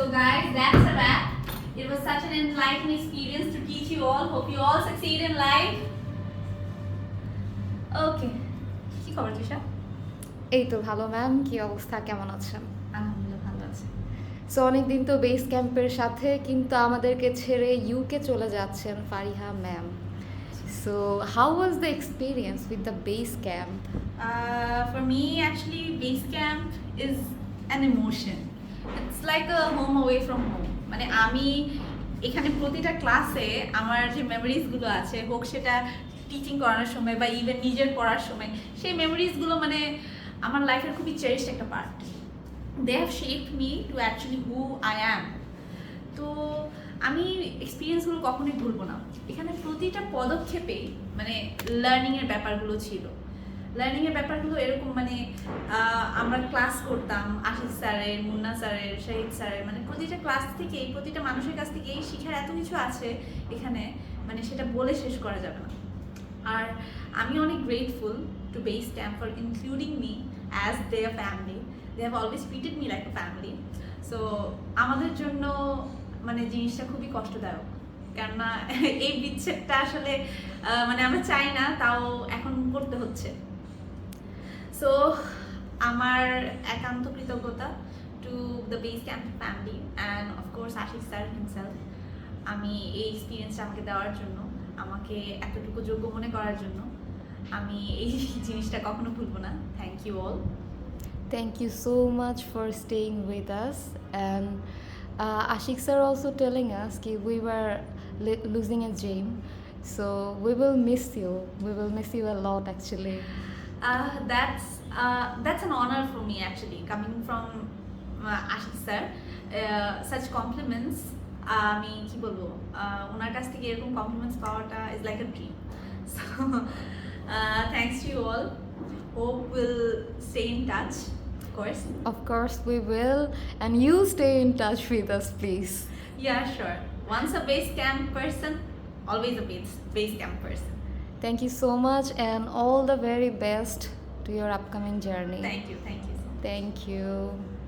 So guys, that's a wrap. It was such an enlightening experience to teach you all. Hope you all succeed in life. Okay. কি খবর তৃষা এই তো ভালো ma'am কি অবস্থা কেমন আছেন আলহামদুলিল্লাহ ভালো আছে সো অনেকদিন তো বেস ক্যাম্পের সাথে কিন্তু আমাদেরকে ছেড়ে ইউকে চলে যাচ্ছেন Fariha ma'am so how was the experience with the base camp Uh, for me, actually, base camp is an emotion. Like a home away from home. মানে আমি এখানে প্রতিটা ক্লাসে আমার যে মেমোরিজগুলো আছে, হোক সেটা টিচিং করানোর সময় বা ইভেন নিজের পড়ার সময়, সেই মেমোরিজগুলো মানে আমার লাইফের খুবই চেরিস্ট একটা part they have shape me to actually who I am তো আমি এক্সপিরিয়েন্সগুলো কখনোই ভুলবো না এখানে প্রতিটা পদক্ষেপে মানে লার্নিংয়ের ব্যাপারগুলো ছিল লার্নিংয়ের ব্যাপারগুলো এরকম মানে আমরা ক্লাস করতাম আশিস স্যারের, মুন্না স্যারের, শাহিদ স্যারের মানে প্রতিটা ক্লাস থেকেই, প্রতিটা মানুষের কাছ থেকেই শিখার এত কিছু আছে এখানে মানে সেটা বলে শেষ করা যাবে না। আর আমি অনেক grateful to base camp for including me as they family they have always treated me like a family so আমাদের জন্য মানে জিনিসটা খুবই কষ্টদায়ক। কেননা এই বিচ্ছেদটা আসলে মানে আমরা চাই না, তাও এখন করতে হচ্ছে। সো আমার একান্ত কৃতজ্ঞতা to the base camp family and of course Ashis sir himself আমি এই এক্সপিরিয়েন্সটা আমাকে দেওয়ার জন্য, আমাকে এতটুকু যোগ্য মনে করার জন্য। আমি এই জিনিসটা কখনো ভুলবো না। Thank you all thank you so much for staying with us and Ashik sir also telling us কি we are losing a gem so we will miss you we will miss you a lot actually Uh, that's uh, that's an honor for me actually coming from uh, Ashik sir. Uh, such compliments আমি কি বলবো uh, ওনার কাছ থেকে এরকম compliments পাওয়াটা is like a dream so thanks to you all hope will stay in touch course Of course, we will. And you stay in touch with us, please. Yeah sure once a base camp person always a base base camp person Thank you so much and all the very best to your upcoming journey. Thank you. Thank you. Thank you.